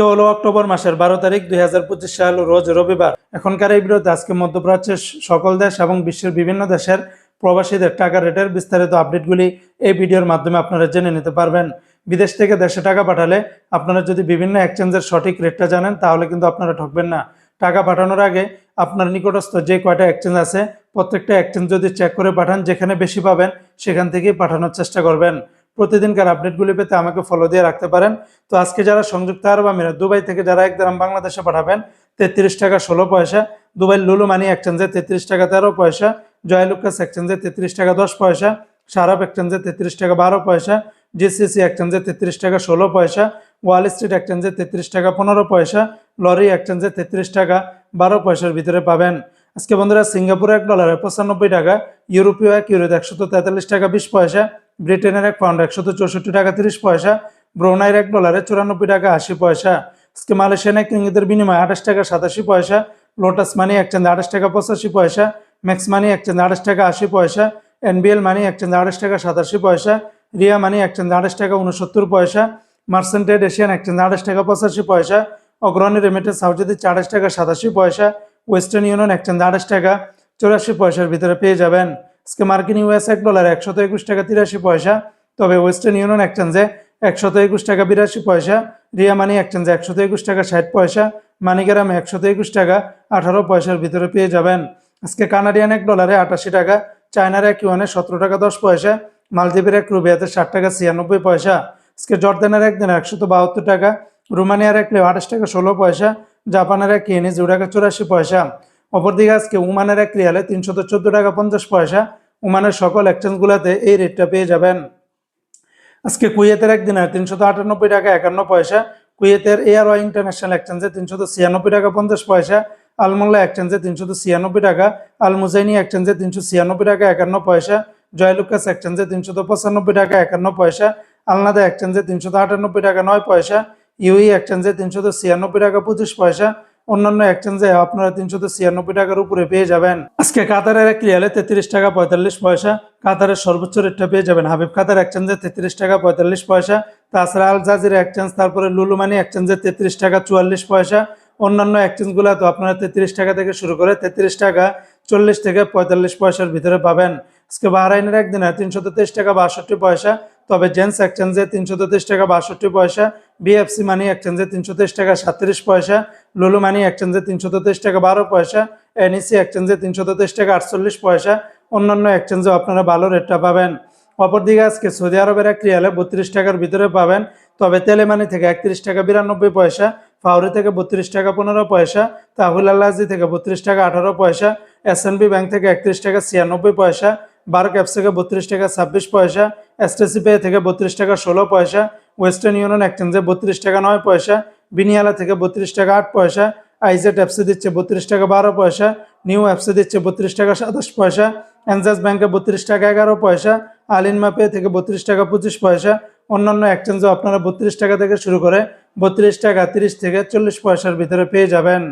আজকে হলো অক্টোবর মাসের বারো তারিখ, দুই হাজার পঁচিশ সাল, রোজ রবিবার। এখনকার এই ভিডিওতে আজকে মধ্যপ্রাচ্যের সকল দেশ এবং বিশ্বের বিভিন্ন দেশের প্রবাসীদের টাকা রেটের বিস্তারিত আপডেটগুলি এই ভিডিওর মাধ্যমে আপনারা জেনে নিতে পারবেন। বিদেশ থেকে দেশে টাকা পাঠালে আপনারা যদি বিভিন্ন এক্সচেঞ্জের সঠিক রেটটা জানেন, তাহলে কিন্তু আপনারা ঠকবেন না। টাকা পাঠানোর আগে আপনার নিকটস্থ যে কয়টা এক্সচেঞ্জ আছে, প্রত্যেকটা এক্সচেঞ্জ যদি চেক করে পাঠান, যেখানে বেশি পাবেন, সেখান থেকেই পাঠানোর চেষ্টা করবেন। প্রতিদিনকার আপডেটগুলি পেতে আমাকে ফলো দিয়ে রাখতে পারেন। তো আজকে যারা সংযুক্ত আরব আমিরাত, দুবাই থেকে যারা এক গ্রাম বাংলাদেশে পাঠাবেন, তেত্রিশ টাকা ষোলো পয়সা। দুবাই লুলু মানি এক্সচেঞ্জে তেত্রিশ টাকা তেরো পয়সা। জয়লুকাস এক্সচেঞ্জে তেত্রিশ টাকা দশ পয়সা। সারাপ এক্সচেঞ্জে তেত্রিশ টাকা বারো পয়সা। জিসিসি এক্সচেঞ্জে তেত্রিশ টাকা ষোলো পয়সা। ওয়াল স্ট্রিট এক্সচেঞ্জে তেত্রিশ টাকা পনেরো পয়সা। লরি এক্সচেঞ্জে তেত্রিশ টাকা বারো পয়সার ভিতরে পাবেন। আজকে বন্ধুরা, সিঙ্গাপুর এক ডলারে পঁচানব্বই টাকা, ইউরোপীয় এক ইউরোতে একশত তেতাল্লিশ টাকা বিশ পয়সা। ব্রিটেনের এক পাউন্ড একশত চৌষট্টি টাকা তিরিশ পয়সা, ব্রোনাইয়ের এক ডলারে চুরানব্বই টাকা আশি পয়সা। আজকে মালয়েশিয়ান এক রিঙ্গিতের বিনিময়ে আঠাশ টাকা সাতাশি পয়সা লোটাস মানি এক একচেঞ্জ আঠাশ টাকা পঁচাশি পয়সা ম্যাক্স মানি এক একচেঞ্জ আঠাশ টাকা আশি পয়সা এনবিএল মানি এক একচেঞ্জ আঠাশ টাকা সাতাশি পয়সা, রিয়া মানি এক একচেঞ্জ আঠাশ টাকা উনসত্তর পয়সা মার্সেন্টেড এশিয়ান এক একচেঞ্জ আঠাশ টাকা পঁচাশি পয়সা অগ্রণী রেমিটেন্স হাউজে দিচ্ছে আঠাশ টাকা সাতাশি পয়সা ওয়েস্টার্ন ইউনিয়ন এক একচেঞ্জ আঠাশ টাকা চৌরাশি পয়সার ভিতরে পেয়ে যাবেন। আজকে মার্কিন ইউএস এক ডলার একশত একুশ টাকা তিরাশি পয়সা, তবে ওয়েস্টার্ন ইউনিয়ন এক্সচেঞ্জে একশত একুশ টাকা বিরাশি পয়সা, রিয়া মানি এক্সচেঞ্জে একশত একুশ টাকা ষাট পয়সা, মানিগ্রামে একশত একুশ টাকা আঠারো পয়সার ভিতরে পেয়ে যাবেন। আজকে কানাডিয়ান এক ডলারে আটাশি টাকা, চায়নার এক ইউয়ানে সতেরো টাকা দশ পয়সা, মালদ্বীপের এক রুবিয়াতে ষাট টাকা ছিয়ানব্বই পয়সা, আজকে জর্দানের এক দিনে একশত বাহাত্তর টাকা, রোমানিয়ার এক লেও আঠাশ টাকা ষোলো পয়সা, জাপানের এক ইয়েনে দু টাকা চুরাশি পয়সা। অপরদিকে আজকে উমানের এক রিয়ালে তিনশত চোদ্দ টাকা পঞ্চাশ পয়সা উমানের সকল এক্সচেঞ্জগুলোতে এই রেটটা পেয়ে যাবেন। আজকে কুয়েতের এক দিনের তিনশত আটানব্বই টাকা একান্ন পয়সা। কুয়েতের এয়ারওয়া ইন্টারন্যাশনাল এক্সচেঞ্জে তিনশত ছিয়ানব্বই টাকা পঞ্চাশ পয়সা। আলমোল্লা এক্সচেঞ্জে তিনশত ছিয়ানব্বই টাকা। আল মুজাইনি এক্সচেঞ্জে তিনশো ছিয়ানব্বই টাকা একান্ন পয়সা। জয়লুকাস এক্সচেঞ্জে তিনশত পঁচানব্বই টাকা একান্ন পয়সা। আলনাদা এক্সচেঞ্জে তিনশত আটানব্বই টাকা নয় পয়সা। ইউই এক্সচেঞ্জে তিনশত ছিয়ানব্বই টাকা পঁচিশ পয়সা। অন্যান্য এক্সচেঞ্জে আপনারা তিনশত ছিয়ানব্বই টাকার উপরে পেয়ে যাবেন। আজকে কাতারের এক রিয়ালে তেত্রিশ টাকা পঁয়তাল্লিশ পয়সা, কাতারের সর্বোচ্চ রেটটা পেয়ে যাবেন হাবিব কাতার এক্সচেঞ্জে তেত্রিশ টাকা পঁয়তাল্লিশ পয়সা, তাছাড়া আল জাজির এক্সচেঞ্জ তারপরে লুলুমানি এক্সচেঞ্জে তেত্রিশ টাকা চুয়াল্লিশ পয়সা, অন্যান্য এক্সচেঞ্জগুলো তো আপনারা তেত্রিশ টাকা থেকে শুরু করে তেত্রিশ টাকা চল্লিশ থেকে পঁয়তাল্লিশ পয়সার ভিতরে পাবেন। আজকে বাহরাইনের একদিনে তেইশ টাকা বাষট্টি পয়সা, তবে জেন্স এক্সচেঞ্জে তেইশ টাকা বাষট্টি পয়সা বিএফসি মানি এক্সচেঞ্জে তিনশো তেইশ টাকা সাতত্রিশ পয়সা লুলু মানি এক্সচেঞ্জে তিনশো তেইশ টাকা, বারো পয়সা এনইসি এক্সচেঞ্জে তিনশো তেইশ টাকা, আটচল্লিশ পয়সা, অন্যান্য এক্সচেঞ্জেও আপনারা ভালো রেটটা পাবেন। অপরদিকে আজকে সৌদি আরবের এক রিয়ালে বত্রিশ টাকার ভিতরে পাবেন, তবে তেলেমানি থেকে একত্রিশ টাকা, বিরানব্বই পয়সা, ফাউরি থেকে বত্রিশ টাকা, পনেরো পয়সা, তাহুল আল্লাহজি থেকে বত্রিশ টাকা, আঠারো পয়সা এসএনবি ব্যাংক থেকে একত্রিশ টাকা, ছিয়ানব্বই পয়সা, বার ক্যাপস থেকে বত্রিশ টাকা, ছাব্বিশ পয়সা এসটিসি পে থেকে বত্রিশ টাকা, ষোলো পয়সা ওয়েস্টার্ন ইউনিয়ন এক্সচেঞ্জে বত্রিশ টাকা নয় পয়সা বিনিয়ালা থেকে বত্রিশ টাকা আট পয়সা আইজেট অ্যাপসে দিচ্ছে বত্রিশ টাকা বারো পয়সা নিউ অ্যাপসে দিচ্ছে বত্রিশ টাকা সাতাশ পয়সা অ্যানজাস ব্যাংকে বত্রিশ টাকা এগারো পয়সা আলিনমা পে থেকে বত্রিশ টাকা পঁচিশ পয়সা, অন্যান্য এক্সচেঞ্জও আপনারা বত্রিশ টাকা থেকে শুরু করে বত্রিশ টাকা তিরিশ থেকে চল্লিশ পয়সার ভিতরে পেয়ে যাবেন।